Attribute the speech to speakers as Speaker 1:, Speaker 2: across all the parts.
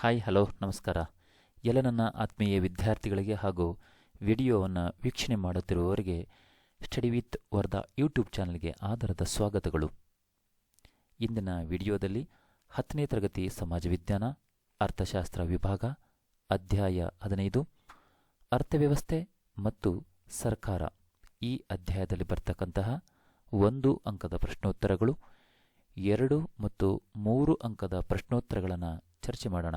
Speaker 1: Hi, hello, ನಮಸ್ಕಾರ. ಎಲ್ಲ ನನ್ನ ಆತ್ಮೀಯ ವಿದ್ಯಾರ್ಥಿಗಳಿಗೆ ಹಾಗೂ ವಿಡಿಯೋವನ್ನು ವೀಕ್ಷಣೆ ಮಾಡುತ್ತಿರುವವರಿಗೆ ಸ್ಟಡಿ ವಿತ್ ವರ್ಧಾ ಯೂಟ್ಯೂಬ್ ಚಾನಲ್ಗೆ ಆಧಾರದ ಸ್ವಾಗತಗಳು. ಇಂದಿನ ವಿಡಿಯೋದಲ್ಲಿ ಹತ್ತನೇ ತರಗತಿ ಸಮಾಜ ವಿಜ್ಞಾನ, ಅರ್ಥಶಾಸ್ತ್ರ ವಿಭಾಗ, ಅಧ್ಯಾಯ ಹದಿನೈದು, ಅರ್ಥವ್ಯವಸ್ಥೆ ಮತ್ತು ಸರ್ಕಾರ. ಈ ಅಧ್ಯಾಯದಲ್ಲಿ ಬರ್ತಕ್ಕಂತಹ ಒಂದು ಅಂಕದ ಪ್ರಶ್ನೋತ್ತರಗಳು, ಎರಡು ಮತ್ತು ಮೂರು ಅಂಕದ ಪ್ರಶ್ನೋತ್ತರಗಳನ್ನು ಚರ್ಚೆ ಮಾಡೋಣ.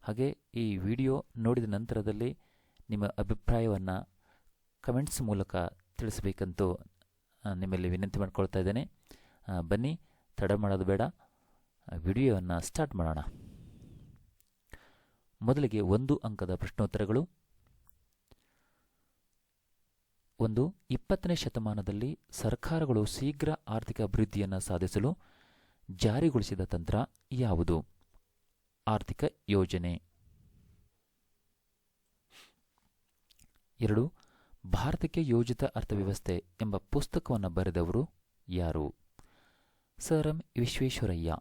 Speaker 1: ಹಾಗೆ ಈ ವಿಡಿಯೋ ನೋಡಿದ ನಂತರದಲ್ಲಿ ನಿಮ್ಮ ಅಭಿಪ್ರಾಯವನ್ನು ಕಮೆಂಟ್ಸ್ ಮೂಲಕ ತಿಳಿಸಬೇಕಂತೂ ನಿಮ್ಮಲ್ಲಿ ವಿನಂತಿ ಮಾಡ್ಕೊಳ್ತಾ ಇದ್ದೇನೆ. ಬನ್ನಿ, ತಡ ಮಾಡೋದು ಬೇಡ. ವಿಡಿಯೋವನ್ನು ಸ್ಟಾರ್ಟ್ ಮಾಡೋಣ. ಮೊದಲಿಗೆ ಒಂದು ಅಂಕದ ಪ್ರಶ್ನೋತ್ತರಗಳು. ಒಂದು, ಇಪ್ಪತ್ತನೇ ಶತಮಾನದಲ್ಲಿ ಸರ್ಕಾರಗಳು ಶೀಘ್ರ ಆರ್ಥಿಕ ಅಭಿವೃದ್ಧಿಯನ್ನು ಸಾಧಿಸಲು ಜಾರಿಗೊಳಿಸಿದ ತಂತ್ರ ಯಾವುದು? ಆರ್ಥಿಕ ಯೋಜನೆ. ಎರಡು, ಭಾರತಕ್ಕೆ ಯೋಜಿತ ಅರ್ಥವ್ಯವಸ್ಥೆ ಎಂಬ ಪುಸ್ತಕವನ್ನು ಬರೆದವರು ಯಾರು? Sir M Visvesvaraya.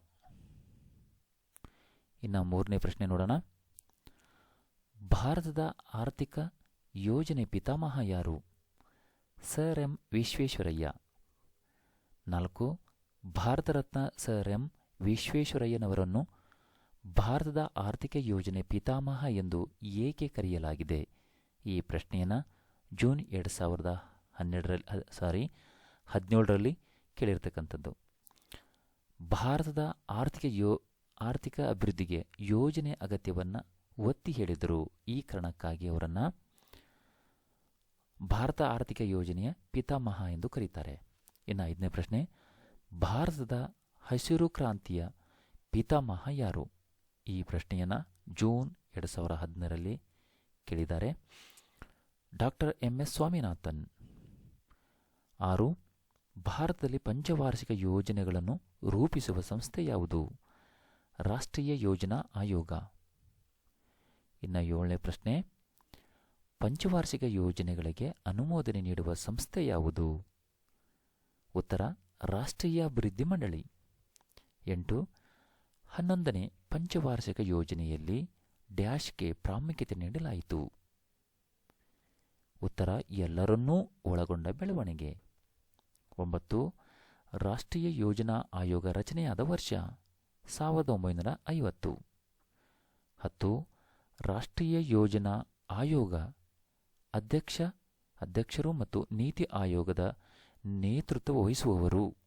Speaker 1: ಇನ್ನು ಮೂರನೇ ಪ್ರಶ್ನೆ ನೋಡೋಣ. ಭಾರತದ ಆರ್ಥಿಕ ಯೋಜನೆ ಪಿತಾಮಹ ಯಾರು? Sir M Visvesvaraya. ನಾಲ್ಕು ಭಾರತ ರತ್ನ ಸರ್ ಎಂ ವಿಶ್ವೇಶ್ವರಯ್ಯನವರನ್ನು ಭಾರತದ ಆರ್ಥಿಕ ಯೋಜನೆ ಪಿತಾಮಹ ಎಂದು ಏಕೆ ಕರೆಯಲಾಗಿದೆ? ಈ ಪ್ರಶ್ನೆಯನ್ನು ಜೂನ್ ಎರಡು ಸಾವಿರದ ಹನ್ನೆರಡರಲ್ಲಿ ಸಾರಿ ಹದಿನೇಳರಲ್ಲಿ ಕೇಳಿರ್ತಕ್ಕಂಥದ್ದು. ಭಾರತದ ಆರ್ಥಿಕ ಯೋ, ಆರ್ಥಿಕ ಅಭಿವೃದ್ಧಿಗೆ ಯೋಜನೆ ಅಗತ್ಯವನ್ನು ಒತ್ತಿ ಹೇಳಿದರು ಈ ಕಾರಣಕ್ಕಾಗಿ ಅವರನ್ನು ಭಾರತ ಆರ್ಥಿಕ ಯೋಜನೆಯ ಪಿತಾಮಹ ಎಂದು ಕರೀತಾರೆ. ಇನ್ನು ಐದನೇ ಪ್ರಶ್ನೆ, ಭಾರತದ ಹಸಿರು ಕ್ರಾಂತಿಯ ಪಿತಾಮಹ ಯಾರು? ಈ ಪ್ರಶ್ನೆಯನ್ನು ಜೂನ್ ಎರಡು ಸಾವಿರ ಹದಿನರಲ್ಲಿ ಕೇಳಿದ್ದಾರೆ. ಡಾಕ್ಟರ್ ಎಂ ಎಸ್ ಸ್ವಾಮಿನಾಥನ್ ಆರು, ಭಾರತದಲ್ಲಿ ಪಂಚವಾರ್ಷಿಕ ಯೋಜನೆಗಳನ್ನು ರೂಪಿಸುವ ಸಂಸ್ಥೆ ಯಾವುದು? ರಾಷ್ಟ್ರೀಯ ಯೋಜನಾ ಆಯೋಗ. ಇನ್ನು ಏಳನೇ ಪ್ರಶ್ನೆ, ಪಂಚವಾರ್ಷಿಕ ಯೋಜನೆಗಳಿಗೆ ಅನುಮೋದನೆ ನೀಡುವ ಸಂಸ್ಥೆ ಯಾವುದು? ಉತ್ತರ, ರಾಷ್ಟ್ರೀಯ ಅಭಿವೃದ್ಧಿ ಮಂಡಳಿ. ಎಂಟು, ಹನ್ನೊಂದನೇ ಪಂಚವಾರ್ಷಿಕ ಯೋಜನೆಯಲ್ಲಿ ಡ್ಯಾಶ್ಗೆ ಪ್ರಾಮುಖ್ಯತೆ ನೀಡಲಾಯಿತು. ಉತ್ತರ, ಎಲ್ಲರನ್ನೂ ಒಳಗೊಂಡ ಬೆಳವಣಿಗೆ. ಒಂಬತ್ತು, ರಾಷ್ಟ್ರೀಯ ಯೋಜನಾ ಆಯೋಗ ರಚನೆಯಾದ ವರ್ಷ, ಸಾವಿರದ ಒಂಬೈನೂರ ಐವತ್ತು. ಹತ್ತು, ರಾಷ್ಟ್ರೀಯ ಯೋಜನಾ ಆಯೋಗ ಅಧ್ಯಕ್ಷ, ಅಧ್ಯಕ್ಷರು ಮತ್ತು ನೀತಿ ಆಯೋಗದ ನೇತೃತ್ವ ವಹಿಸುವವರು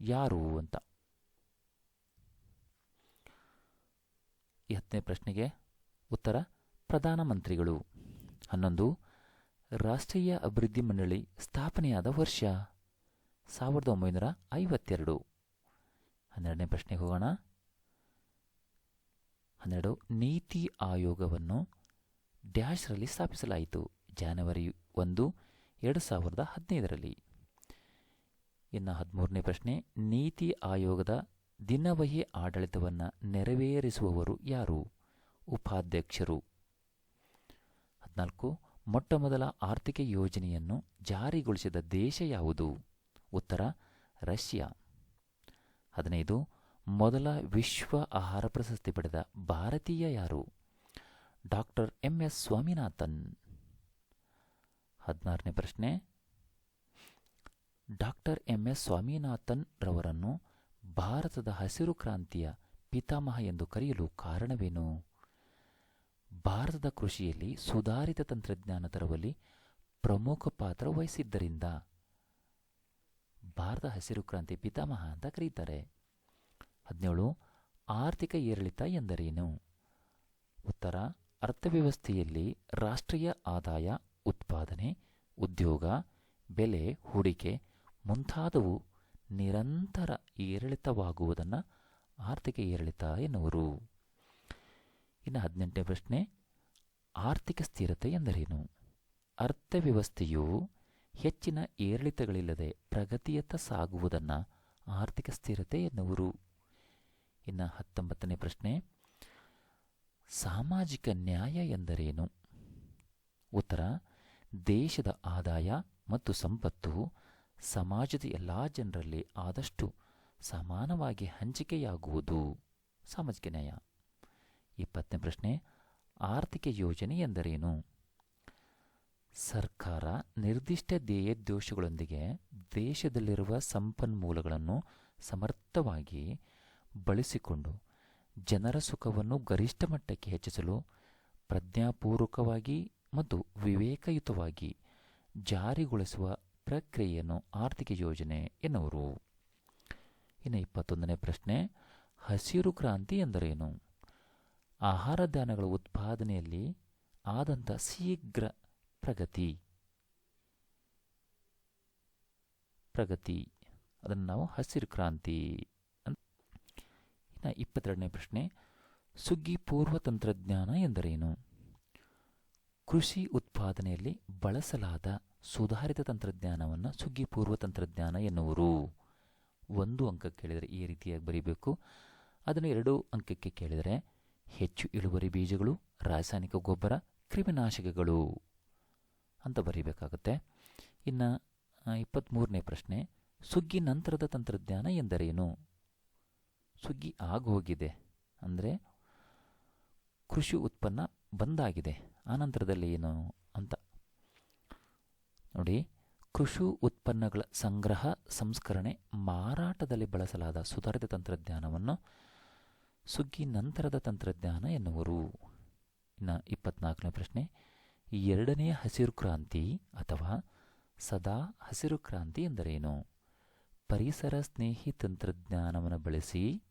Speaker 1: ಯಾರು ಅಂತ ಈ ಹತ್ತನೇ ಪ್ರಶ್ನೆಗೆ ಉತ್ತರ ಪ್ರಧಾನಮಂತ್ರಿಗಳು ಹನ್ನೊಂದು, ರಾಷ್ಟ್ರೀಯ ಅಭಿವೃದ್ಧಿ ಮಂಡಳಿ ಸ್ಥಾಪನೆಯಾದ ವರ್ಷ, ಸಾವಿರದ ಒಂಬೈನೂರ ಐವತ್ತೆರಡು. ಹನ್ನೆರಡನೇ ಪ್ರಶ್ನೆಗೆ ಹೋಗೋಣ. ಹನ್ನೆರಡು, ನೀತಿ ಆಯೋಗವನ್ನು ಡ್ಯಾಶ್ರಲ್ಲಿ ಸ್ಥಾಪಿಸಲಾಯಿತು, ಜನವರಿ ಒಂದು, ಎರಡು ಸಾವಿರದ ಹದಿನೈದರಲ್ಲಿ. ಇನ್ನು ಹದಿಮೂರನೇ ಪ್ರಶ್ನೆ, ನೀತಿ ಆಯೋಗದ ದಿನವಹಿ ಆಡಳಿತವನ್ನು ನೆರವೇರಿಸುವವರು ಯಾರು? ಉಪಾಧ್ಯಕ್ಷರು. ಹದಿನಾಲ್ಕು, ಮೊಟ್ಟಮೊದಲ ಆರ್ಥಿಕ ಯೋಜನೆಯನ್ನು ಜಾರಿಗೊಳಿಸಿದ ದೇಶ ಯಾವುದು? ಉತ್ತರ, ರಷ್ಯಾ. ಹದಿನೈದು, ಮೊದಲ ವಿಶ್ವ ಆಹಾರ ಪ್ರಶಸ್ತಿ ಪಡೆದ ಭಾರತೀಯ ಯಾರು? Doctor M S Swaminathan. ಹದಿನಾರನೇ ಪ್ರಶ್ನೆ, ಡಾಕ್ಟರ್ ಎಂ ಎಸ್ ಸ್ವಾಮಿನಾಥನ್ ರವರನ್ನು ಭಾರತದ ಹಸಿರು ಕ್ರಾಂತಿಯ ಪಿತಾಮಹ ಎಂದು ಕರೆಯಲು ಕಾರಣವೇನು? ಭಾರತದ ಕೃಷಿಯಲ್ಲಿ ಸುಧಾರಿತ ತಂತ್ರಜ್ಞಾನ ತರುವಲ್ಲಿ ಪ್ರಮುಖ ಪಾತ್ರ ವಹಿಸಿದ್ದರಿಂದ ಭಾರತ ಹಸಿರು ಕ್ರಾಂತಿ ಪಿತಾಮಹ ಅಂತ ಕರೀತಾರೆ. ಹದಿನೇಳು, ಆರ್ಥಿಕ ಏರಿಳಿತ ಎಂದರೇನು? ಉತ್ತರ, ಅರ್ಥವ್ಯವಸ್ಥೆಯಲ್ಲಿ ರಾಷ್ಟ್ರೀಯ ಆದಾಯ, ಉತ್ಪಾದನೆ, ಉದ್ಯೋಗ, ಬೆಲೆ, ಹೂಡಿಕೆ ಮುಂತಾದವು ನಿರಂತರ ಏರಿಳಿತವಾಗುವುದನ್ನು ಆರ್ಥಿಕ ಏರಿಳಿತ ಎನ್ನುವರು. ಇನ್ನು ಹದಿನೆಂಟನೇ ಪ್ರಶ್ನೆ, ಆರ್ಥಿಕ ಸ್ಥಿರತೆ ಎಂದರೇನು? ಅರ್ಥವ್ಯವಸ್ಥೆಯು ಹೆಚ್ಚಿನ ಏರಿಳಿತಗಳಿಲ್ಲದೆ ಪ್ರಗತಿಯತ್ತ ಸಾಗುವುದನ್ನು ಆರ್ಥಿಕ ಸ್ಥಿರತೆ ಎನ್ನುವರು. ಇನ್ನು ಹತ್ತೊಂಬತ್ತನೇ ಪ್ರಶ್ನೆ, ಸಾಮಾಜಿಕ ನ್ಯಾಯ ಎಂದರೇನು? ಉತ್ತರ, ದೇಶದ ಆದಾಯ ಮತ್ತು ಸಂಪತ್ತು ಸಮಾಜದ ಎಲ್ಲ ಜನರಲ್ಲಿ ಆದಷ್ಟು ಸಮಾನವಾಗಿ ಹಂಚಿಕೆಯಾಗುವುದು ಸಾಮಾಜಿಕ ನ್ಯಾಯ. ಇಪ್ಪತ್ತನೇ ಪ್ರಶ್ನೆ, ಆರ್ಥಿಕ ಯೋಜನೆ ಎಂದರೇನು? ಸರ್ಕಾರ ನಿರ್ದಿಷ್ಟ ಧ್ಯೇಯೋದ್ದೇಶಗಳೊಂದಿಗೆ ದೇಶದಲ್ಲಿರುವ ಸಂಪನ್ಮೂಲಗಳನ್ನು ಸಮರ್ಥವಾಗಿ ಬಳಸಿಕೊಂಡು ಜನರ ಸುಖವನ್ನು ಗರಿಷ್ಠ ಮಟ್ಟಕ್ಕೆ ಹೆಚ್ಚಿಸಲು ಪ್ರಜ್ಞಾಪೂರ್ವಕವಾಗಿ ಮತ್ತು ವಿವೇಕಯುತವಾಗಿ ಜಾರಿಗೊಳಿಸುವ ಪ್ರಕ್ರಿಯೆಯನ್ನು ಆರ್ಥಿಕ ಯೋಜನೆ ಎನ್ನುವರು. ಇನ್ನು ಇಪ್ಪತ್ತೊಂದನೇ ಪ್ರಶ್ನೆ, ಹಸಿರು ಕ್ರಾಂತಿ ಎಂದರೇನು? ಆಹಾರ ಧಾನ್ಯಗಳ ಉತ್ಪಾದನೆಯಲ್ಲಿ ಆದಂಥ ಶೀಘ್ರ ಪ್ರಗತಿ. ಪ್ರಗತಿ. ಅದನ್ನು ನಾವು ಹಸಿರು ಕ್ರಾಂತಿ ಅಂತ. ಇನ್ನು ಇಪ್ಪತ್ತೆರಡನೇ ಪ್ರಶ್ನೆ, ಸುಗ್ಗಿ ಪೂರ್ವ ತಂತ್ರಜ್ಞಾನ ಎಂದರೇನು? ಕೃಷಿ ಉತ್ಪಾದನೆಯಲ್ಲಿ ಬಳಸಲಾದ ಸುಧಾರಿತ ತಂತ್ರಜ್ಞಾನವನ್ನು ಸುಗ್ಗಿ ಪೂರ್ವ ತಂತ್ರಜ್ಞಾನ ಎನ್ನುವರು. ಒಂದು ಅಂಕ ಕೇಳಿದರೆ ಈ ರೀತಿಯಾಗಿ ಬರೀಬೇಕು. ಅದನ್ನು ಎರಡು ಅಂಕಕ್ಕೆ ಕೇಳಿದರೆ ಹೆಚ್ಚು ಇಳುವರಿ ಬೀಜಗಳು, ರಾಸಾಯನಿಕ ಗೊಬ್ಬರ, ಕ್ರಿಮಿನಾಶಕಗಳು ಅಂತ ಬರೀಬೇಕಾಗುತ್ತೆ. ಇನ್ನು ಇಪ್ಪತ್ತ್ಮೂರನೇ ಪ್ರಶ್ನೆ, ಸುಗ್ಗಿ ನಂತರದ ತಂತ್ರಜ್ಞಾನ ಎಂದರೇನು? ಸುಗ್ಗಿ ಆಗೋಗಿದೆ ಅಂದರೆ ಕೃಷಿ ಉತ್ಪನ್ನ ಬಂದಾಗಿದೆ, ಆ ನಂತರದಲ್ಲಿ ಏನು ಅಂತ. ನೋಡಿ, ಕೃಷಿ ಉತ್ಪನ್ನಗಳ ಸಂಗ್ರಹ, ಸಂಸ್ಕರಣೆ, ಮಾರಾಟದಲ್ಲಿ ಬಳಸಲಾದ ಸುಧಾರಿತ ತಂತ್ರಜ್ಞಾನವನ್ನು ಸುಗ್ಗಿ ನಂತರದ ತಂತ್ರಜ್ಞಾನ ಎನ್ನುವರು. ಇನ್ನು ಇಪ್ಪತ್ನಾಲ್ಕನೇ ಪ್ರಶ್ನೆ ಎರಡನೆಯ ಹಸಿರು ಕ್ರಾಂತಿ ಅಥವಾ ಸದಾ ಹಸಿರು ಕ್ರಾಂತಿ ಎಂದರೇನು? ಪರಿಸರ ಸ್ನೇಹಿ ತಂತ್ರಜ್ಞಾನವನ್ನು ಬಳಸಿ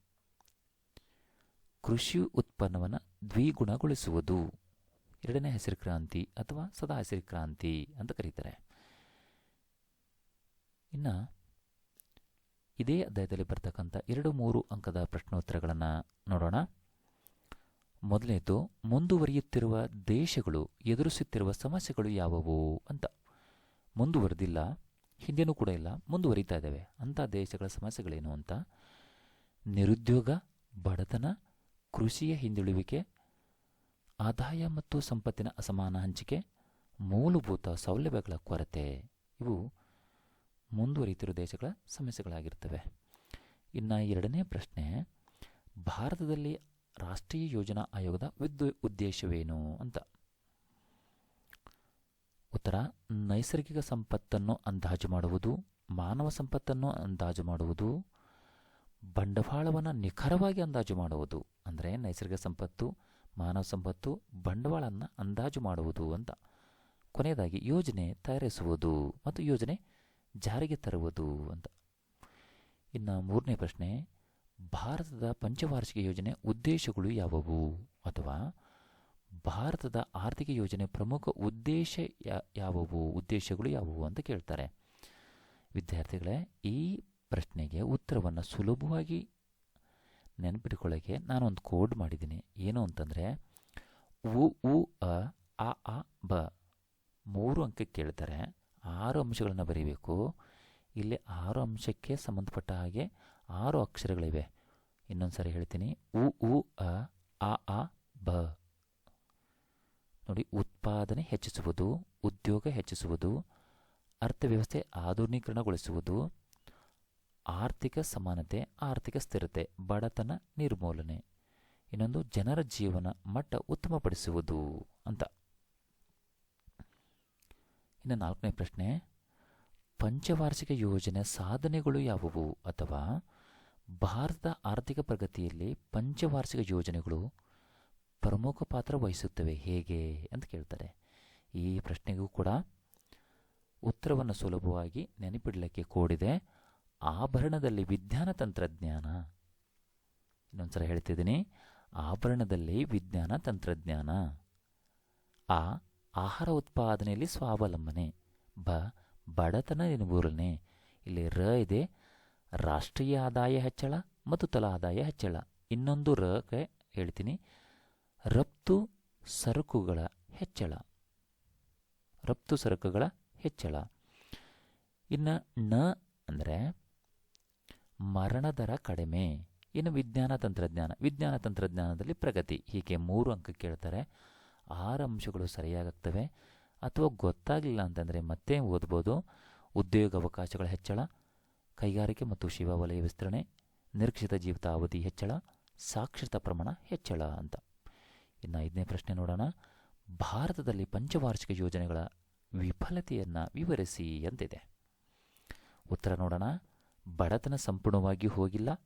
Speaker 1: ಕೃಷಿ ಉತ್ಪನ್ನವನ್ನು ದ್ವಿಗುಣಗೊಳಿಸುವುದು. ಎರಡನೇ ಹಸಿರು ಕ್ರಾಂತಿ ಅಥವಾ ಸದಾ ಹಸಿರು ಕ್ರಾಂತಿ ಅಂತ ಕರೀತಾರೆ. ಇನ್ನು ಇದೇ ಅಧ್ಯಾಯದಲ್ಲಿ ಬರ್ತಕ್ಕಂಥ ಎರಡು ಮೂರು ಅಂಕದ ಪ್ರಶ್ನೋತ್ತರಗಳನ್ನು ನೋಡೋಣ. ಮೊದಲನೇದು, ಮುಂದುವರಿಯುತ್ತಿರುವ ದೇಶಗಳು ಎದುರಿಸುತ್ತಿರುವ ಸಮಸ್ಯೆಗಳು ಯಾವುವು ಅಂತ. ಮುಂದುವರೆದಿಲ್ಲ, ಹಿಂದೆನೂ ಕೂಡ ಇಲ್ಲ, ಮುಂದುವರಿತಾ ಇದ್ದಾವೆ. ಅಂಥ ದೇಶಗಳ ಸಮಸ್ಯೆಗಳೇನು ಅಂತ. ನಿರುದ್ಯೋಗ, ಬಡತನ, ಕೃಷಿಯ ಹಿಂದುಳುವಿಕೆ, ಆದಾಯ ಮತ್ತು ಸಂಪತ್ತಿನ ಅಸಮಾನ ಹಂಚಿಕೆ, ಮೂಲಭೂತ ಸೌಲಭ್ಯಗಳ ಕೊರತೆ. ಇವು ಮುಂದುವರಿಯುತ್ತಿರುವ ದೇಶಗಳ ಸಮಸ್ಯೆಗಳಾಗಿರ್ತವೆ. ಇನ್ನು ಎರಡನೇ ಪ್ರಶ್ನೆ, ಭಾರತದಲ್ಲಿ ರಾಷ್ಟ್ರೀಯ ಯೋಜನಾ ಆಯೋಗದ ವಿದ್ಯು ಉದ್ದೇಶವೇನು ಅಂತ. ಉತ್ತರ, ನೈಸರ್ಗಿಕ ಸಂಪತ್ತನ್ನು ಅಂದಾಜು ಮಾಡುವುದು, ಮಾನವ ಸಂಪತ್ತನ್ನು ಅಂದಾಜು ಮಾಡುವುದು, ಬಂಡವಾಳವನ್ನು ನಿಖರವಾಗಿ ಅಂದಾಜು ಮಾಡುವುದು, ಅಂದರೆ ನೈಸರ್ಗಿಕ ಸಂಪತ್ತು, ಮಾನವ ಸಂಪತ್ತು ಬಂಡವಾಳವನ್ನು ಅಂದಾಜು ಮಾಡುವುದು ಅಂತ. ಕೊನೆಯದಾಗಿ ಯೋಜನೆ ತಯಾರಿಸುವುದು ಮತ್ತು ಯೋಜನೆ ಜಾರಿಗೆ ತರುವುದು ಅಂತ. ಇನ್ನು ಮೂರನೇ ಪ್ರಶ್ನೆ, ಭಾರತದ ಪಂಚವಾರ್ಷಿಕ ಯೋಜನೆ ಉದ್ದೇಶಗಳು ಯಾವುವು? ಅಥವಾ ಭಾರತದ ಆರ್ಥಿಕ ಯೋಜನೆ ಪ್ರಮುಖ ಉದ್ದೇಶ ಯಾವುವು? ಉದ್ದೇಶಗಳು ಯಾವುವು ಅಂತ ಕೇಳ್ತಾರೆ. ವಿದ್ಯಾರ್ಥಿಗಳೇ, ಈ ಪ್ರಶ್ನೆಗೆ ಉತ್ತರವನ್ನು ಸುಲಭವಾಗಿ ನೆನಪಿಟ್ಕೊಳ್ಳೋಕ್ಕೆ ನಾನೊಂದು ಕೋಡ್ ಮಾಡಿದ್ದೀನಿ. ಏನು ಅಂತಂದರೆ, ಉ ಉ, ಅ, ಆ ಆ, ಬ. ಮೂರು ಅಂಕಕ್ಕೆ ಕೇಳ್ತಾರೆ. ಆರು ಅಂಶಗಳನ್ನು ಬರೀಬೇಕು. ಇಲ್ಲಿ ಆರು ಅಂಶಕ್ಕೆ ಸಂಬಂಧಪಟ್ಟ ಹಾಗೆ ಆರು ಅಕ್ಷರಗಳಿವೆ. ಇನ್ನೊಂದು ಸಾರಿ ಹೇಳ್ತೀನಿ. ಉ ಉ, ಅ, ಆ ಆ, ಬ. ನೋಡಿ, ಉತ್ಪಾದನೆ ಹೆಚ್ಚಿಸುವುದು, ಉದ್ಯೋಗ ಹೆಚ್ಚಿಸುವುದು, ಅರ್ಥವ್ಯವಸ್ಥೆ ಆಧುನೀಕರಣಗೊಳಿಸುವುದು, ಆರ್ಥಿಕ ಸಮಾನತೆ, ಆರ್ಥಿಕ ಸ್ಥಿರತೆ, ಬಡತನ ನಿರ್ಮೂಲನೆ. ಇನ್ನೊಂದು, ಜನರ ಜೀವನ ಮಟ್ಟ ಉತ್ತಮಪಡಿಸುವುದು ಅಂತ. ಇನ್ನು ನಾಲ್ಕನೇ ಪ್ರಶ್ನೆ, ಪಂಚವಾರ್ಷಿಕ ಯೋಜನೆ ಸಾಧನೆಗಳು ಯಾವುವು? ಅಥವಾ ಭಾರತದ ಆರ್ಥಿಕ ಪ್ರಗತಿಯಲ್ಲಿ ಪಂಚವಾರ್ಷಿಕ ಯೋಜನೆಗಳು ಪ್ರಮುಖ ಪಾತ್ರ ವಹಿಸುತ್ತವೆ ಹೇಗೆ ಅಂತ ಕೇಳ್ತಾರೆ. ಈ ಪ್ರಶ್ನೆಗೂ ಕೂಡ ಉತ್ತರವನ್ನು ಸುಲಭವಾಗಿ ನೆನಪಿಡಲಿಕ್ಕೆ ಕೋಡಿದೆ. ಆಭರಣದಲ್ಲಿ ವಿಜ್ಞಾನ ತಂತ್ರಜ್ಞಾನ. ಇನ್ನೊಂದ್ಸಲ ಹೇಳ್ತಿದ್ದೀನಿ. ಆಭರಣದಲ್ಲಿ ವಿಜ್ಞಾನ ತಂತ್ರಜ್ಞಾನ. ಆ ಆಹಾರ ಉತ್ಪಾದನೆಯಲ್ಲಿ ಸ್ವಾವಲಂಬನೆ. ಬ, ಬಡತನ ನಿರ್ಮೂಲನೆ ಇಲ್ಲಿ ರ ಇದೆ ರಾಷ್ಟ್ರೀಯ ಆದಾಯ ಹೆಚ್ಚಳ ಮತ್ತು ತಲಾ ಆದಾಯ ಹೆಚ್ಚಳ. ಇನ್ನೊಂದು ರಕ್ಕೆ ಹೇಳ್ತೀನಿ. ರಫ್ತು ಸರಕುಗಳ ಹೆಚ್ಚಳ. ರಫ್ತು ಸರಕುಗಳ ಹೆಚ್ಚಳ. ಇನ್ನು ನ ಅಂದರೆ ಮರಣದರ ಕಡಿಮೆ. ಇನ್ನು ವಿಜ್ಞಾನ ತಂತ್ರಜ್ಞಾನ. ವಿಜ್ಞಾನ ತಂತ್ರಜ್ಞಾನದಲ್ಲಿ ಪ್ರಗತಿ. ಹೀಗೆ ಮೂರು ಅಂಕ ಕೇಳ್ತಾರೆ. ಆರು ಅಂಶಗಳು ಸರಿಯಾಗುತ್ತವೆ ಅಥವಾ ಗೊತ್ತಾಗಲಿಲ್ಲ ಅಂತಂದರೆ ಮತ್ತೆ ಓದ್ಬೋದು. ಉದ್ಯೋಗ ಅವಕಾಶಗಳ ಹೆಚ್ಚಳ, ಕೈಗಾರಿಕೆ ಮತ್ತು ಶಿವ ವಲಯ ವಿಸ್ತರಣೆ, ನಿರೀಕ್ಷಿತ ಜೀವಿತಾವಧಿ ಹೆಚ್ಚಳ, ಸಾಕ್ಷರತಾ ಪ್ರಮಾಣ ಹೆಚ್ಚಳ ಅಂತ. ಇನ್ನು ಐದನೇ ಪ್ರಶ್ನೆ ನೋಡೋಣ. ಭಾರತದಲ್ಲಿ ಪಂಚವಾರ್ಷಿಕ ಯೋಜನೆಗಳ ವಿಫಲತೆಯನ್ನು ವಿವರಿಸಿ ಅಂತಿದೆ ಉತ್ತರ ನೋಡೋಣ. ಬಡತನ ಸಂಪೂರ್ಣವಾಗಿ ಹೋಗಿಲ್ಲ.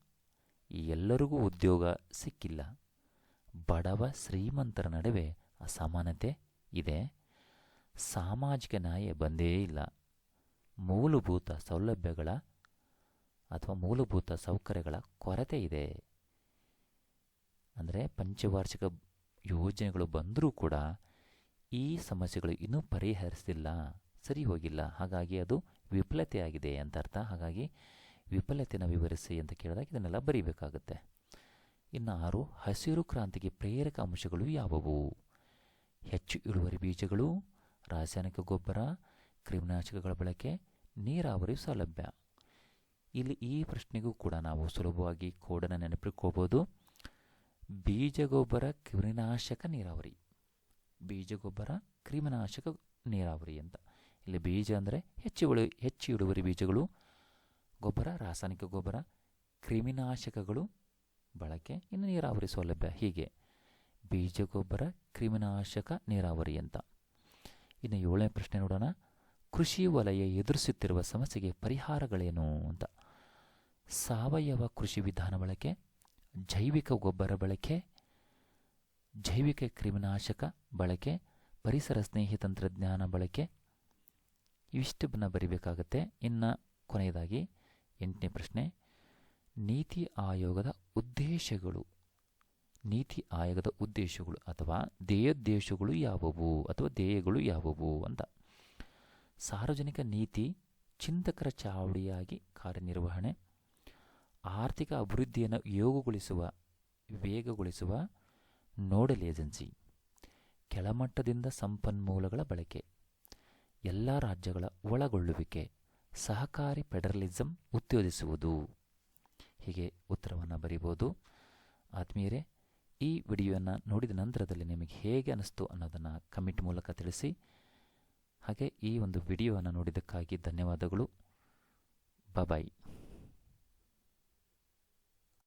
Speaker 1: ಎಲ್ಲರಿಗೂ ಉದ್ಯೋಗ ಸಿಕ್ಕಿಲ್ಲ. ಬಡವ ಶ್ರೀಮಂತರ ನಡುವೆ ಅಸಮಾನತೆ ಇದೆ. ಸಾಮಾಜಿಕ ನ್ಯಾಯ ಬಂದೇ ಇಲ್ಲ. ಮೂಲಭೂತ ಸೌಲಭ್ಯಗಳ ಅಥವಾ ಮೂಲಭೂತ ಸೌಕರ್ಯಗಳ ಕೊರತೆ ಇದೆ. ಅಂದರೆ ಪಂಚವಾರ್ಷಿಕ ಯೋಜನೆಗಳು ಬಂದರೂ ಕೂಡ ಈ ಸಮಸ್ಯೆಗಳು ಇನ್ನೂ ಪರಿಹರಿಸಿಲ್ಲ ಸರಿ ಹೋಗಿಲ್ಲ. ಹಾಗಾಗಿ ಅದು ವಿಫಲತೆಯಾಗಿದೆ ಅಂತ ಅರ್ಥ. ಹಾಗಾಗಿ ವಿಫಲತೆಯನ್ನು ವಿವರಿಸಿ ಅಂತ ಕೇಳಿದಾಗ ಇದನ್ನೆಲ್ಲ ಬರೀಬೇಕಾಗುತ್ತೆ. ಇನ್ನು ಆರು, ಹಸಿರು ಕ್ರಾಂತಿಗೆ ಪ್ರೇರಕ ಅಂಶಗಳು ಯಾವುವು? ಹೆಚ್ಚು ಇಳುವರಿ ಬೀಜಗಳು, ರಾಸಾಯನಿಕ ಗೊಬ್ಬರ, ಕ್ರಿಮಿನಾಶಕಗಳ ಬಳಕೆ, ನೀರಾವರಿ ಸೌಲಭ್ಯ. ಇಲ್ಲಿ ಈ ಪ್ರಶ್ನೆಗೂ ಕೂಡ ನಾವು ಸುಲಭವಾಗಿ ಕೋಡನ್ನು ನೆನಪಿಟ್ಕೋಬೋದು. ಬೀಜಗೊಬ್ಬರ, ಕ್ರಿಮಿನಾಶಕ, ನೀರಾವರಿ. ಬೀಜ ಗೊಬ್ಬರ ಕ್ರಿಮಿನಾಶಕ, ನೀರಾವರಿ ಅಂತ. ಇಲ್ಲಿ ಬೀಜ ಅಂದರೆ ಹೆಚ್ಚು ಹೆಚ್ಚು ಇಳುವರಿ ಬೀಜಗಳು, ಗೊಬ್ಬರ, ರಾಸಾಯನಿಕ ಗೊಬ್ಬರ, ಕ್ರಿಮಿನಾಶಕಗಳು, ಬಳಕೆ, ಇನ್ನು ನೀರಾವರಿ ಸೌಲಭ್ಯ ಹೀಗೆ. ಬೀಜಗೊಬ್ಬರ, ಕ್ರಿಮಿನಾಶಕ, ನೀರಾವರಿ ಅಂತ. ಇನ್ನು ಏಳನೇ ಪ್ರಶ್ನೆ ನೋಡೋಣ. ಕೃಷಿ ವಲಯ ಎದುರಿಸುತ್ತಿರುವ ಸಮಸ್ಯೆಗೆ ಪರಿಹಾರಗಳೇನು ಅಂತ. ಸಾವಯವ ಕೃಷಿ ವಿಧಾನ ಬಳಕೆ, ಜೈವಿಕ ಗೊಬ್ಬರ ಬಳಕೆ, ಜೈವಿಕ ಕ್ರಿಮಿನಾಶಕ ಬಳಕೆ, ಪರಿಸರ ಸ್ನೇಹಿ ತಂತ್ರಜ್ಞಾನ ಬಳಕೆ ಇವಿಷ್ಟನ್ನು ಬರಿಬೇಕಾಗತ್ತೆ. ಇನ್ನು ಕೊನೆಯದಾಗಿ ಎಂಟನೇ ಪ್ರಶ್ನೆ, ನೀತಿ ಆಯೋಗದ ಉದ್ದೇಶಗಳು. ನೀತಿ ಆಯೋಗದ ಉದ್ದೇಶಗಳು ಅಥವಾ ಧ್ಯೇಯೋದ್ದೇಶಗಳು ಯಾವುವು ಅಥವಾ ಧ್ಯೇಯಗಳು ಯಾವುವು ಅಂತ. ಸಾರ್ವಜನಿಕ ನೀತಿ ಚಿಂತಕರ ಚಾವಡಿಯಾಗಿ ಕಾರ್ಯನಿರ್ವಹಣೆ, ಆರ್ಥಿಕ ಅಭಿವೃದ್ಧಿಯನ್ನು ಯೋಗಗೊಳಿಸುವ, ವೇಗಗೊಳಿಸುವ, ನೋಡಲ್ ಏಜೆನ್ಸಿ, ಕೆಳಮಟ್ಟದಿಂದ ಸಂಪನ್ಮೂಲಗಳ ಬಳಕೆ, ಎಲ್ಲ ರಾಜ್ಯಗಳ ಒಳಗೊಳ್ಳುವಿಕೆ, ಸಹಕಾರಿ ಫೆಡರಲಿಸಂ ಉತ್ತೇಜಿಸುವುದು. ಹೀಗೆ ಉತ್ತರವನ್ನು ಬರೀಬೋದು. ಆತ್ಮೀಯರೇ ಈ ವಿಡಿಯೋವನ್ನು ನೋಡಿದ ನಂತರದಲ್ಲಿ ನಿಮಗೆ ಹೇಗೆ ಅನಿಸ್ತು ಅನ್ನೋದನ್ನು ಕಮೆಂಟ್ ಮೂಲಕ ತಿಳಿಸಿ. ಹಾಗೆ ಈ ಒಂದು ವಿಡಿಯೋವನ್ನು ನೋಡಿದ್ದಕ್ಕಾಗಿ ಧನ್ಯವಾದಗಳು. ಬಾಯ್